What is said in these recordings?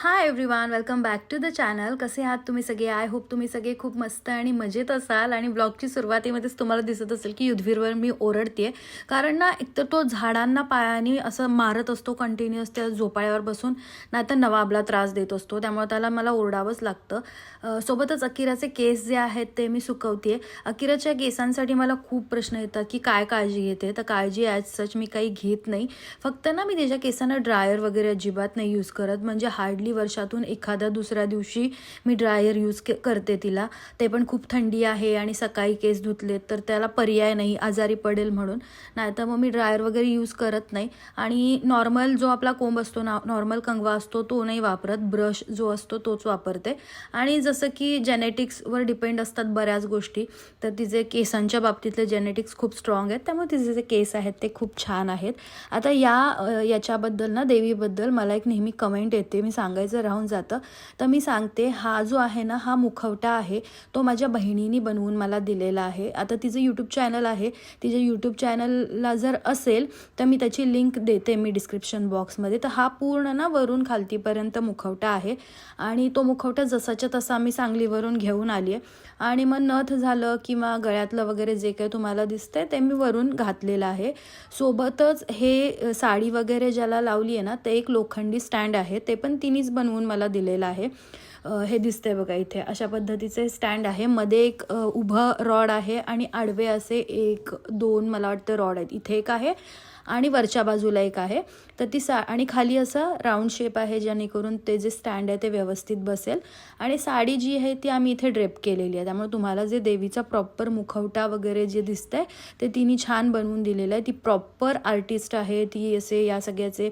Hi everyone welcome back to the channel कसे आहात तुम्ही सगळे? आय होप तुम्ही सगळे खूप मस्त आणि मजेत असाल. आणि ब्लॉगची सुरुवातीमध्येच तुम्हाला दिसत असेल की युद्धवीरवर मी ओरडते कारण ना एकतर तो झाडांना पायाने असं मारत असतो कंटिन्युअस त्या झोपाळ्यावर बसून. नाहीतर नवाबला त्रास देत असतो. त्यामुळे त्याला मला ओरडावंच लागतं. सोबतच अकिराचे केस जे आहेत ते मी सुकवते अकिराच्या केसांसाठी मला खूप प्रश्न येतात की काय काळजी घेते? तर काळजी ॲज सच मी काही घेत नाही. फक्त ना मी त्याच्या केसांना ड्रायर वगैरे अजिबात नाही यूज करत. म्हणजे हार्डली वर्षातून एखाद्या दुसऱ्या दिवशी मी ड्रायर यूज के करते तिला. ते पण खूप थंडी आहे आणि सकाळी केस धुतलेत तर त्याला पर्याय नाही आजारी पडेल म्हणून. नाहीतर मग मी ड्रायर वगैरे यूज करत नाही. आणि नॉर्मल जो आपला कोंब असतो ना नॉर्मल कंगवा असतो तो नाही वापरत. ब्रश जो असतो तोच वापरते. आणि जसं की जेनेटिक्सवर डिपेंड असतात बऱ्याच गोष्टी तर तिचे केसांच्या बाबतीतले जेनेटिक्स खूप स्ट्रॉंग आहेत. त्यामुळे तिचे जे केस आहेत ते खूप छान आहेत. आता या याच्याबद्दल ना देवीबद्दल मला एक नेहमी कमेंट येते. मी सांगायचं राहून जातं. तर मी सांगते हा जो आहे ना हा मुखवटा आहे तो माझ्या बहिणीने बनवून मला दिलेला आहे. आता तिचं यूट्यूब चॅनल आहे. तिच्या यूट्यूब चॅनलला जर असेल तर मी त्याची लिंक देते मी डिस्क्रिप्शन बॉक्समध्ये तर हा पूर्ण ना वरून खालतीपर्यंत मुखवटा आहे. आणि तो मुखवटा जसाच्या तसा मी सांगलीवरून घेऊन आली आहे आणि मग नथ झालं किंवा गळ्यातलं वगैरे जे काही तुम्हाला दिसतंय ते मी वरून घातलेलं आहे. सोबतच हे साडी वगैरे ज्याला लावली आहे ना ते एक लोखंडी स्टँड आहे. ते पण तिनेच बनवून मला दिलेलं आहे. हे दिसतंय बघा इथे. अशा पद्धतीचे स्टँड आहे. मध्ये एक उभं रॉड आहे आणि आडवे असे एक दोन मला वाटतं रॉड आहेत. इथे एक आहे. आणि वरच्या बाजूला एक आहे. तर ती सा आणि खाली असं राऊंड शेप आहे जेणेकरून ते जे स्टँड आहे ते व्यवस्थित बसेल. आणि साडी जी आहे ती आम्ही इथे ड्रेप केलेली आहे. त्यामुळे तुम्हाला जे देवीचा प्रॉपर मुखवटा वगैरे जे दिसतंय ते तिने छान बनवून दिलेलं आहे. ती प्रॉपर आर्टिस्ट आहे. ती असे या सगळ्याचे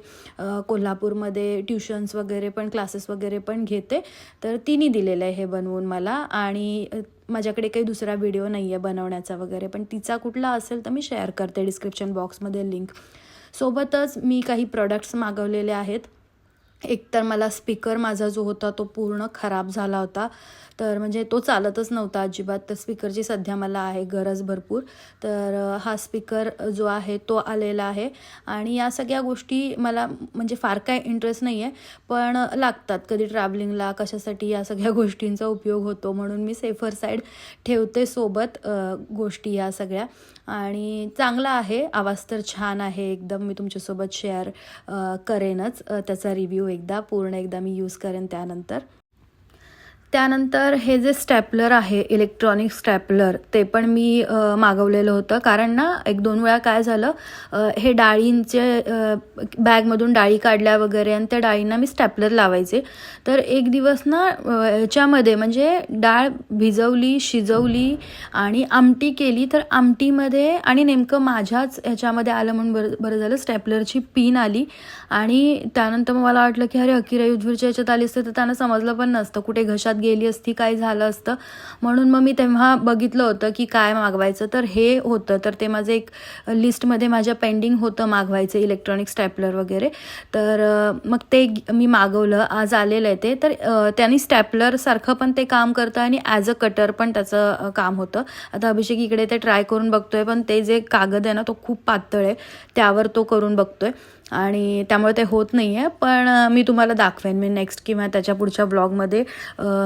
कोल्हापूरमध्ये ट्युशन्स वगैरे पण क्लासेस वगैरे पण घेते. तर तिने दिलेलं आहे हे बनवून मला. आणि माझ्याकडे काही दुसरा व्हिडिओ नाही आहे बनवण्याचा वगैरे पण तिचा कुठला असेल तर मी शेअर करते डिस्क्रिप्शन बॉक्समध्ये लिंक सोबतच मी काही प्रोडक्ट्स मागवलेले आहेत. एक तर मला स्पीकर माझा जो होता तो पूर्ण खराब झाला होता. तर म्हणजे तो चालतच नव्हता अजिबात. तर स्पीकरची सध्या मला आहे गरज भरपूर. तर हा स्पीकर जो आहे तो आलेला आहे. आणि या सगळ्या गोष्टी मला म्हणजे फार काय इंटरेस्ट नाही आहे पण लागतात कधी ट्रॅव्हलिंगला कशासाठी या सगळ्या गोष्टींचा उपयोग होतो म्हणून मी सेफर साईड ठेवते सोबत गोष्टी या सगळ्या. आणि चांगला आहे. आवाज तर छान आहे. एकदम मी तुमच्यासोबत शेअर करेनच. त्याचा रिव्ह्यू एकदा पूर्ण एकदा मी यूज करेन त्यानंतर. त्यानंतर हे जे स्टॅपलर आहे इलेक्ट्रॉनिक स्टॅपलर ते पण मी मागवलेलं होतं. कारण ना एक दोन वेळा काय झालं हे डाळींचे बॅगमधून डाळी काढल्या वगैरे आणि त्या डाळींना मी स्टॅपलर लावायचे. तर एक दिवस ना याच्यामध्ये म्हणजे डाळ भिजवली शिजवली आणि आमटी केली. तर आमटीमध्ये आणि नेमकं माझ्याच ह्याच्यामध्ये आलं म्हणून बरं बरं झालं स्टॅपलरची पिन आली. आणि त्यानंतर मला वाटलं की अरे अकिरा युजवीरच्या ह्याच्यात आली असते तर त्यांना समजलं पण नसतं. कुठे घशात गेली असती काय झालं असतं. म्हणून मग मी तेव्हा बघितलं होतं की काय मागवायचं. तर हे होतं. तर ते माझं एक लिस्टमध्ये माझ्या पेंडिंग होतं मागवायचं इलेक्ट्रॉनिक स्टॅपलर वगैरे. तर मग ते मी मागवलं. आज आलेलं आहे ते. तर त्यांनी स्टॅपलरसारखं पण ते काम करतं आणि ॲज अ कटर पण त्याचं काम होतं. आता अभिषेक इकडे ते ट्राय करून बघतोय पण ते जे कागद आहे ना तो खूप पातळ आहे. त्यावर तो करून बघतोय. आणि त्यामुळे ते होत नाही आहे पण मी तुम्हाला दाखवेन. मी नेक्स्ट किंवा त्याच्या पुढच्या ब्लॉगमध्ये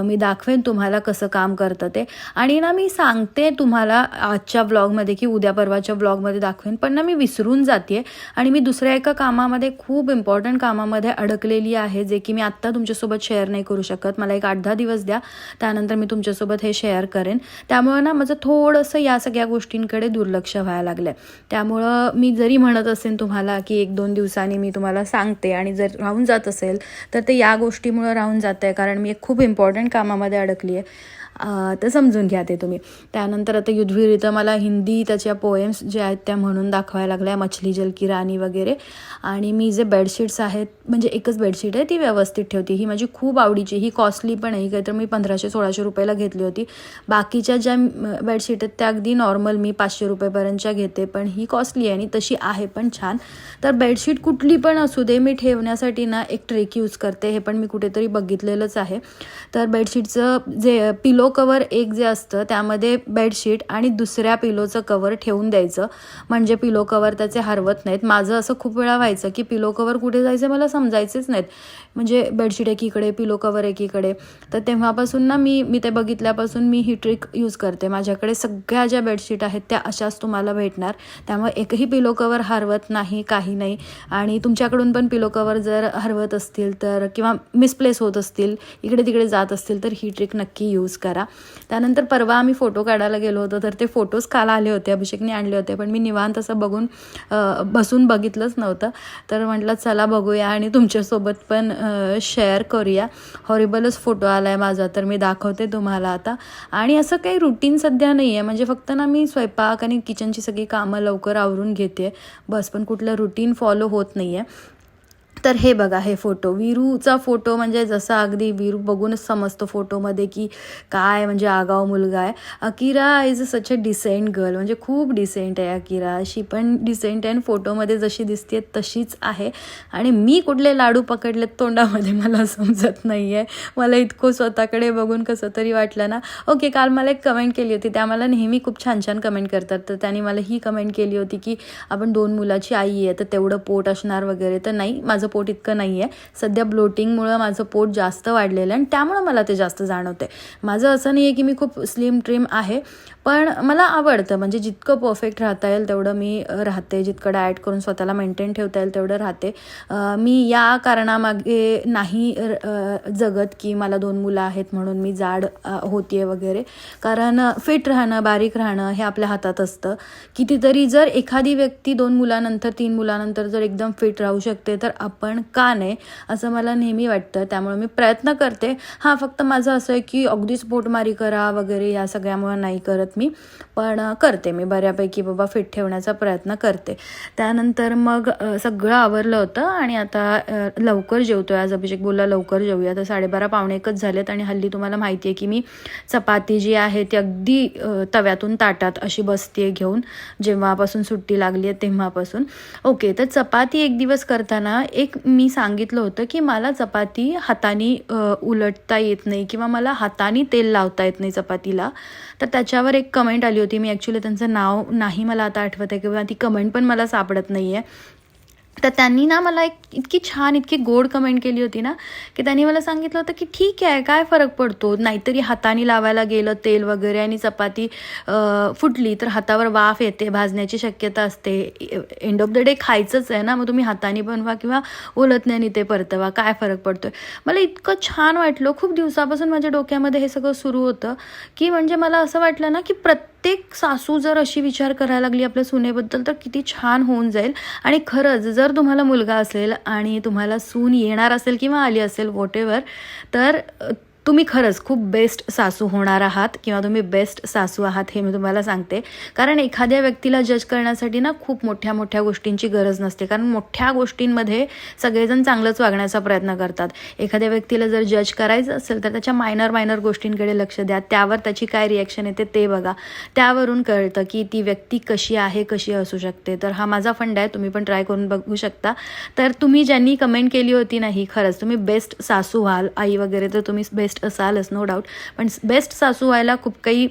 मी दाखवेन तुम्हाला कसं काम करतं ते. आणि ना मी सांगते तुम्हाला आजच्या ब्लॉगमध्ये की उद्या परवाच्या ब्लॉगमध्ये दाखवेन. पण ना मी विसरून जाते आणि मी दुसऱ्या एका कामामध्ये खूप इम्पॉर्टंट कामामध्ये अडकलेली आहे जे की मी आत्ता तुमच्यासोबत शेअर नाही करू शकत. मला एक आठ दहा दिवस द्या. त्यानंतर मी तुमच्यासोबत हे शेअर करेन. त्यामुळे ना माझं थोडंसं या सगळ्या गोष्टींकडे दुर्लक्ष व्हायला लागलं आहे त्यामुळं मी जरी म्हणत असेन तुम्हाला की एक दोन दिवस दिवसांनी मी तुम्हाला सांगते. आणि जर राहून जात असेल तर ते या गोष्टीमुळं राहून जात आहे कारण मी एक खूप इम्पॉर्टंट कामामध्ये अडकली आहे तर समजून घ्या ते तुम्ही. त्यानंतर आता युद्धवीर इथं मला हिंदी त्याच्या पोएम्स जे आहेत त्या म्हणून दाखवायला लागल्या मछली जल की राणी वगैरे. आणि मी जे बेडशीट्स आहेत म्हणजे एकच बेडशीट आहे ती व्यवस्थित ठेवते. ही माझी खूप आवडीची ही कॉस्टली पण आहे. काही तर मी पंधराशे सोळाशे रुपयाला घेतली होती. बाकीच्या ज्या बेडशीट आहेत त्या अगदी नॉर्मल मी पाचशे रुपयेपर्यंतच्या घेते. पण ही कॉस्टली आहे आणि तशी आहे पण छान. तर बेडशीट कुठली पण असू दे मी ठेवण्यासाठी ना एक ट्रेक यूज करते. हे पण मी कुठेतरी बघितलेलंच आहे. तर बेडशीटचं जे पिलो कवर एक जे असतं त्यामध्ये बेडशीट आणि दुसऱ्या पिलोचं कवर ठेवून द्यायचं. म्हणजे पिलो कवर त्याचे हरवत नाहीत. माझं असं खूप वेळा व्हायचं की पिलो कवर कुठे जायचं मला समजायचेच नाहीत. म्हणजे बेडशीट एकीकडे पिलो कवर एकीकडे. तर तेव्हापासून ना मी मी ते बघितल्यापासून मी ही ट्रिक यूज करते. माझ्याकडे सगळ्या ज्या बेडशीट आहेत त्या अशाच तुम्हाला भेटणार. त्यामुळे एकही पिलो कवर हरवत नाही काही नाही. आणि तुमच्याकडून पण पिलो कवर जर हरवत असतील तर किंवा मिसप्लेस होत असतील इकडे तिकडे जात असतील तर ही ट्रिक नक्की यूज करा. त्यानंतर परवा आम्ही फोटो काढायला गेलो होतो तर ते फोटोज काल आले होते अभिषेकने आणले होते. पण मी निवांत असं बघून बसून बघितलंच नव्हतं. तर म्हटलं चला बघूया आणि तुमच्यासोबत पण शेअर करूया. हॉरिबलच फोटो आला आहे माझा तर मी दाखवते तुम्हाला आता. आणि असं काही रुटीन सध्या नाही आहे म्हणजे फक्त ना मी स्वयंपाक आणि किचनची सगळी कामं लवकर आवरून घेते. बस पण कुठलं रुटीन फॉलो होत नाही आहे तर हे बघा हे फोटो. विरूचा फोटो म्हणजे जसा अगदी वीरू बघूनच समजतो फोटोमध्ये की काय म्हणजे आगाव मुलगा आहे. Akira is a such a decent girl म्हणजे खूप डिसेंट आहे अकिरा. अशी पण डिसेंट आहे आणि फोटोमध्ये जशी दिसते तशीच आहे. आणि मी कुठले लाडू पकडलेत तोंडामध्ये मला समजत नाही आहे मला इतकं स्वतःकडे बघून कसं तरी वाटलं ना. ओके काल मला एक कमेंट केली होती. त्या मला नेहमी खूप छान छान कमेंट करतात. तर त्यांनी मला ही कमेंट केली होती की आपण दोन मुलाची आई आहे तर तेवढं पोट असणार वगैरे. तर नाही माझं पोट इतकं नाही आहे सध्या ब्लोटिंगमुळं माझं पोट जास्त वाढलेलं आहे आणि त्यामुळं मला ते जास्त जाणवते माझं असं नाही आहे की मी खूप स्लिम ट्रिम आहे पण मला आवडतं म्हणजे जितकं परफेक्ट राहता येईल तेवढं मी राहते. जितकं डाएट करून स्वतःला मेंटेन ठेवता येईल तेवढं राहते. मी या कारणामागे नाही जगत की मला दोन मुलं आहेत म्हणून मी जाड होतीये वगैरे. कारण फिट राहणं बारीक राहणं हे आपल्या हातात असतं. कितीतरी जर एखादी व्यक्ती दोन मुलानंतर तीन मुलानंतर जर एकदम फिट राहू शकते तर आपण का नाही असं मला नेहमी वाटतं. त्यामुळे मी प्रयत्न करते. हां फक्त माझं असं आहे की अगदीच पोटमारी करा वगैरे या सगळ्यामुळे नाही करत. मी पण करते मी. बऱ्यापैकी बाबा फिट ठेवण्याचा प्रयत्न करते. त्यानंतर मग सगळं आवरलं होतं आणि आता लवकर जेवतोय. आज अभिषेक बोलला लवकर जेवूया. तर साडेबारा पावणे एकच झालेत आणि हल्ली तुम्हाला माहिती आहे की मी चपाती जी आहे ती अगदी तव्यातून ताटात अशी बसते घेऊन. जेव्हापासून सुट्टी लागली आहे तेव्हापासून. ओके तर चपाती एक दिवस करताना एक मी सांगितलं होतं की मला चपाती हाताने उलटता येत नाही किंवा मला हाताने तेल लावता येत नाही चपातीला. तर त्याच्यावर एक कमेंट आली होती. मी ॲक्च्युली त्यांचं नाव नाही मला आता आठवत आहे किंवा ती कमेंट पण मला सापडत नाही आहे तर त्यांनी ना मला एक इतकी छान इतकी गोड कमेंट केली होती ना की त्यांनी मला सांगितलं होतं की ठीक आहे काय फरक पडतो? नाहीतरी हाताने लावायला गेलं तेल वगैरे आणि चपाती फुटली तर हातावर वाफ येते भाजण्याची शक्यता असते. एंड ऑफ द डे खायचंच आहे ना मग तुम्ही हाताने बनवा किंवा उलटण्याने ते परतवा. काय फरक पडतो मला इतकं छान वाटलं. खूप दिवसापासून माझ्या डोक्यामध्ये हे सगळं सुरू होतं की म्हणजे मला असं वाटलं ना की प्रत्येक सासू जर अशी विचार करायला लागली आपल्या सुनेबद्दल तर किती छान होऊन जाईल. आणि खरंच जर तुम्हाला मुलगा असेल आणि तुम्हाला सून येणार असेल किंवा आली असेल वॉट तर तुम्ही खरंच खूप बेस्ट सासू होणार आहात किंवा तुम्ही बेस्ट सासू आहात हे मी तुम्हाला सांगते. कारण एखाद्या व्यक्तीला जज करण्यासाठी ना खूप मोठ्या मोठ्या गोष्टींची गरज नसते. कारण मोठ्या गोष्टींमध्ये सगळेजण चांगलंच वागण्याचा प्रयत्न करतात. एखाद्या व्यक्तीला जर जज करायचं असेल तर त्याच्या मायनर मायनर गोष्टींकडे लक्ष द्या. त्यावर त्याची काय रिॲक्शन येते ते बघा. त्यावरून कळतं की ती व्यक्ती कशी आहे कशी असू शकते. तर हा माझा फंड आहे तुम्ही पण ट्राय करून बघू शकता. तर तुम्ही ज्यांनी कमेंट केली होती नाही खरंच तुम्ही बेस्ट सासू व्हाल आई वगैरे तर तुम्ही बेस्ट असालच नो डाऊट पण बेस्ट सासू व्हायला खूप काही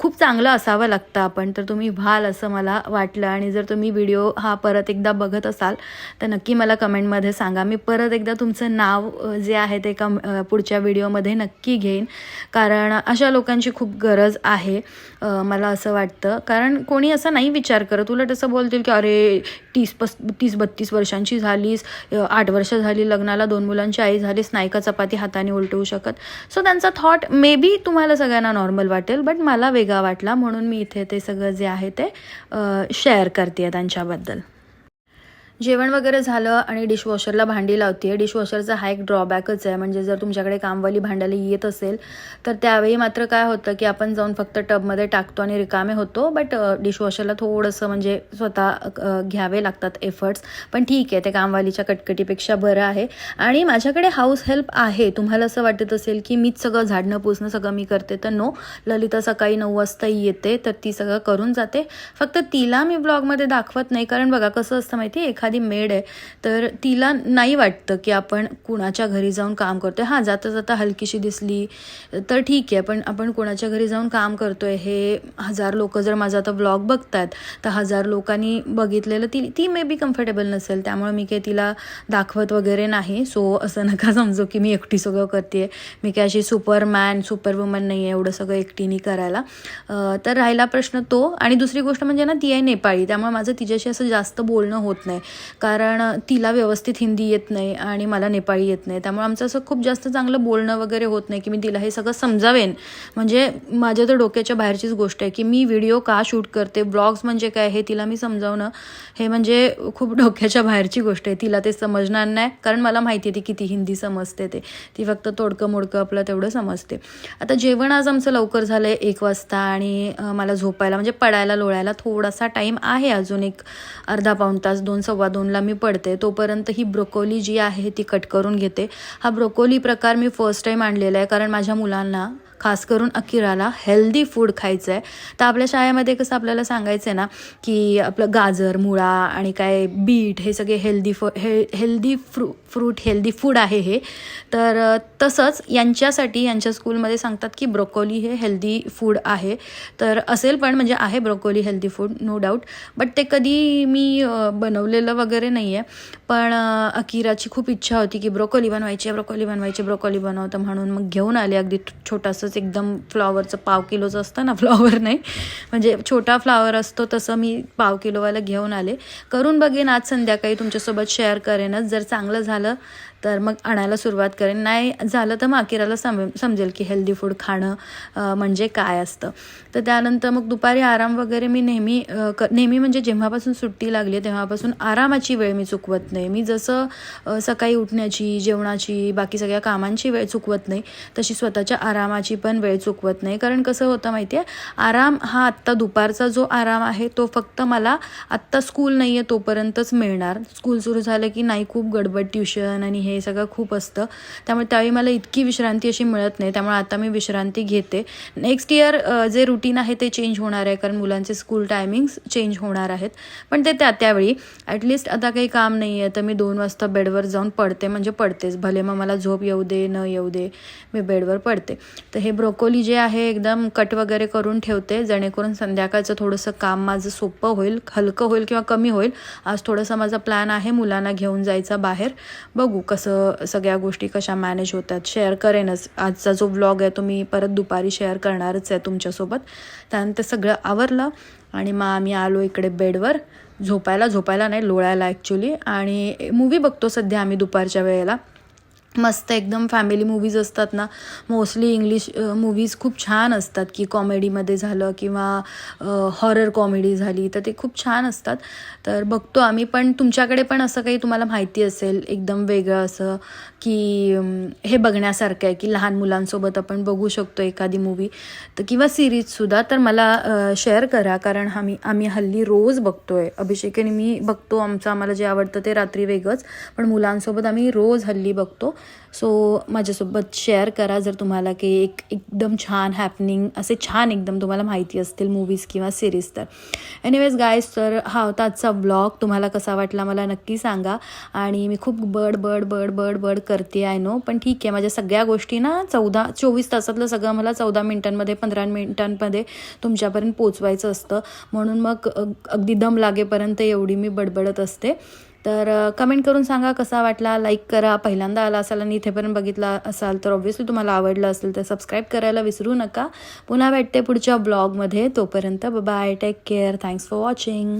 खूप चांगलं असावं लागतं आपण. तर तुम्ही व्हाल असं मला वाटलं. आणि जर तुम्ही व्हिडिओ हा परत एकदा बघत असाल तर नक्की मला कमेंटमध्ये सांगा. मी परत एकदा तुमचं नाव जे आहे ते कम पुढच्या व्हिडिओमध्ये नक्की घेईन. कारण अशा लोकांची खूप गरज आहे मला असं वाटतं. कारण कोणी असं नाही विचार करत. उलट असं बोलतील की अरे तीस पस तीस बत्तीस वर्षांची झालीस. आठ वर्ष झाली लग्नाला दोन मुलांची आई झालीस. नायका चपाती हाताने उलटवू शकत. सो त्यांचा थॉट मे बी तुम्हाला सगळ्यांना नॉर्मल वाटेल बट मला वेगळा वाटला म्हणून मी इथे ते सगळं जे आहे ते शेअर करते त्यांच्याबद्दल. जेवण वगैरे झालं आणि डिशवॉशरला भांडी लावते डिशवॉशरचा हा एक ड्रॉबॅकच आहे. म्हणजे जर तुमच्याकडे कामवाली भांड्याला येत असेल तर त्यावेळी मात्र काय होतं की आपण जाऊन फक्त टबमध्ये टाकतो आणि रिकामे होतो. बट डिशवॉशरला थोडंसं म्हणजे स्वतः घ्यावे लागतात एफर्ट्स पण ठीक आहे ते कामवालीच्या कटकटीपेक्षा बरं आहे. आणि माझ्याकडे हाऊस हेल्प आहे. तुम्हाला असं वाटत असेल की मीच सगळं झाडणं पुसणं सगळं मी करते तर नो ललिता सकाळी नऊ वाजता येते तर ती सगळं करून जाते. फक्त तिला मी ब्लॉगमध्ये दाखवत नाही. कारण बघा कसं असतं माहिती आहे एखादी मेड आहे तर तिला नाही वाटतं की आपण कुणाच्या घरी जाऊन काम करतोय. हां जाता जाता हलकीशी दिसली तर ठीक आहे पण आपण कुणाच्या घरी जाऊन काम करतोय हे हजार लोक जर माझा आता ब्लॉग बघतात तर हजार लोकांनी बघितलेलं ती ती मे बी कम्फर्टेबल नसेल. त्यामुळे मी काही तिला दाखवत वगैरे नाही. सो असं नका समजू की मी एकटी सगळं करते मी काय अशी सुपरमॅन सुपरवुमन नाही आहे एवढं सगळं एकटीने करायला. तर राहिला प्रश्न तो. आणि दुसरी गोष्ट म्हणजे ना ती आहे नेपाळी. त्यामुळे माझं तिच्याशी असं जास्त बोलणं होत नाही. कारण तिला व्यवस्थित हिंदी येत नाही आणि मला नेपाळी येत नाही. त्यामुळे आमचं असं खूप जास्त चांगलं बोलणं वगैरे होत नाही की मी तिला हे सगळं समजावेन. म्हणजे माझ्या तर डोक्याच्या बाहेरचीच गोष्ट आहे की मी व्हिडिओ का शूट करते? ब्लॉग्स म्हणजे काय? हे तिला मी समजावणं हे म्हणजे खूप डोक्याच्या बाहेरची गोष्ट आहे. तिला ते समजणार नाही कारण मला माहिती आहे ती किती हिंदी समजते ते. ती फक्त तोडकं मोडकं आपलं तेवढं समजते. आता जेवण आज आमचं लवकर झालं आहे एक वाजता आणि मला झोपायला म्हणजे पडायला लोळायला थोडासा टाईम आहे अजून एक अर्धा पाऊण तास दोन सव्वा दोनला मी पडते तोपर्यंत ही ब्रोकोली जी आहे ती कट करून घेते. हा ब्रोकोली प्रकार मी फर्स्ट टाईम आणलेला आहे कारण माझ्या मुलांना खास करून अकिराला हेल्दी फूड खायचं आहे तर आपल्या शाळेमध्ये कसं आपल्याला सांगायचं आहे ना की आपलं गाजर मुळा आणि काय बीट हे सगळे हेल्दी फ हे हेल्दी फ्रू फ्रूट हेल्दी फूड आहे हे. तर तसंच यांच्यासाठी यांच्या स्कूलमध्ये सांगतात की ब्रोकोली हे हेल्दी फूड आहे. तर असेल पण म्हणजे आहे broccoli healthy food no doubt but ते कधी मी बनवलेलं वगैरे नाही आहे पण अकिराची खूप इच्छा होती की ब्रोकोली बनवायची ब्रोकोली बनवायची ब्रोकोली बनवतं म्हणून मग घेऊन आले अगदी असंच एकदम फ्लॉवरचं पाव किलोचं असतं ना फ्लॉवर नाही म्हणजे छोटा फ्लॉवर असतो तसं मी पाव किलोवाला घेऊन आले. करून बघेन आज संध्याकाळी तुमच्यासोबत शेअर करेनच. जर चांगलं झालं तर मग आणायला सुरुवात करेन. नाही झालं तर मग अकिराला सम समजेल की हेल्दी फूड खाणं म्हणजे काय असतं. तर त्यानंतर मग दुपारी आराम वगैरे मी नेहमी क नेहमी म्हणजे जेव्हापासून सुट्टी लागली तेव्हापासून आरामाची वेळ मी चुकवत नाही. मी जसं सकाळी उठण्याची जेवणाची बाकी सगळ्या कामांची वेळ चुकवत नाही तशी स्वतःच्या आरामाची पण वेळ चुकवत नाही. कारण कसं होतं माहिती आहे आराम हा आत्ता दुपारचा जो आराम आहे तो फक्त मला आत्ता स्कूल नाही आहे तोपर्यंतच मिळणार. स्कूल सुरू झालं की नाही खूप गडबड ट्युशन आणि हे सगळं खूप असतं. त्यामुळे त्यावेळी मला इतकी विश्रांती अशी मिळत नाही. त्यामुळे आता मी विश्रांती घेते. नेक्स्ट इयर जे रुटीन आहे ते चेंज होणार आहे. कारण मुलांचे स्कूल टायमिंग्स चेंज होणार आहेत. पण ते त्या त्यावेळी. ॲटलिस्ट आता काही काम नाही आहे तर मी दोन वाजता बेडवर जाऊन पडते. म्हणजे पडतेच. भले मग मला झोप येऊ दे न येऊ दे मी बेडवर पडते. तर हे ब्रोकोली जे आहे एकदम कट वगैरे करून ठेवते. जेणेकरून संध्याकाळचं थोडंसं काम माझं सोपं होईल हलकं होईल किंवा कमी होईल. आज थोडंसं माझा प्लॅन आहे मुलांना घेऊन जायचा बाहेर. बघू कसं सगळ्या गोष्टी कशा मॅनेज होतात शेअर करेनच. आजचा जो व्लॉग आहे तो मी परत दुपारी शेअर करणारच आहे तुमच्यासोबत. त्यानंतर सगळं आवरलं आणि मग आम्ही आलो इकडे बेडवर. झोपायला झोपायला नाही लोळायला ॲक्च्युली आणि मूवी बघतो सध्या आम्ही दुपारच्या वेळेला. मस्त एकदम फॅमिली मूवीज असतात ना. मोस्टली इंग्लिश मूवीज खूप छान असतात की कॉमेडीमध्ये झालं किंवा हॉरर कॉमेडी झाली तर ते खूप छान असतात. तर बघतो आम्ही. पण तुमच्याकडे पण असं काही तुम्हाला माहिती असेल एकदम वेगळं असं की हे बघण्यासारखं आहे की लहान मुलांसोबत आपण बघू शकतो एखादी मूवी तर किंवा सिरीजसुद्धा तर मला शेअर करा. कारण आम्ही आम्ही हल्ली रोज बघतोय. अभिषेक आणि मी बघतो आमचं. आम्हाला जे आवडतं ते रात्री वेगळंच. पण मुलांसोबत आम्ही रोज हल्ली बघतो. सो माझ्यासोबत शेअर करा जर तुम्हाला की एक एकदम छान हॅपनिंग असे छान एकदम तुम्हाला माहिती असतील मूवीज किंवा सिरीज तर. एनिवेज गायज तर हा होता आजचा ब्लॉग तुम्हाला कसा वाटला मला नक्की सांगा. आणि मी खूप बड बड बड बड बड करते आय नो पण ठीक आहे. माझ्या सगळ्या गोष्टी ना चौदा चोवीस तासातलं सगळं मला चौदा मिनिटांमध्ये पंधरा मिनिटांमध्ये तुमच्यापर्यंत पोचवायचं असतं. म्हणून मग अगदी दम लागेपर्यंत एवढी मी बडबडत असते. तर कमेंट करून सांगा कसा वाटला? लाईक करा. पहिल्यांदा आला असाल आणि इथेपर्यंत बघितला असाल तर ऑब्व्हियसली तुम्हाला आवडलं असेल तर सबस्क्राईब करायला विसरू नका. पुन्हा भेटते पुढच्या ब्लॉगमध्ये तोपर्यंत bye take care thanks for watching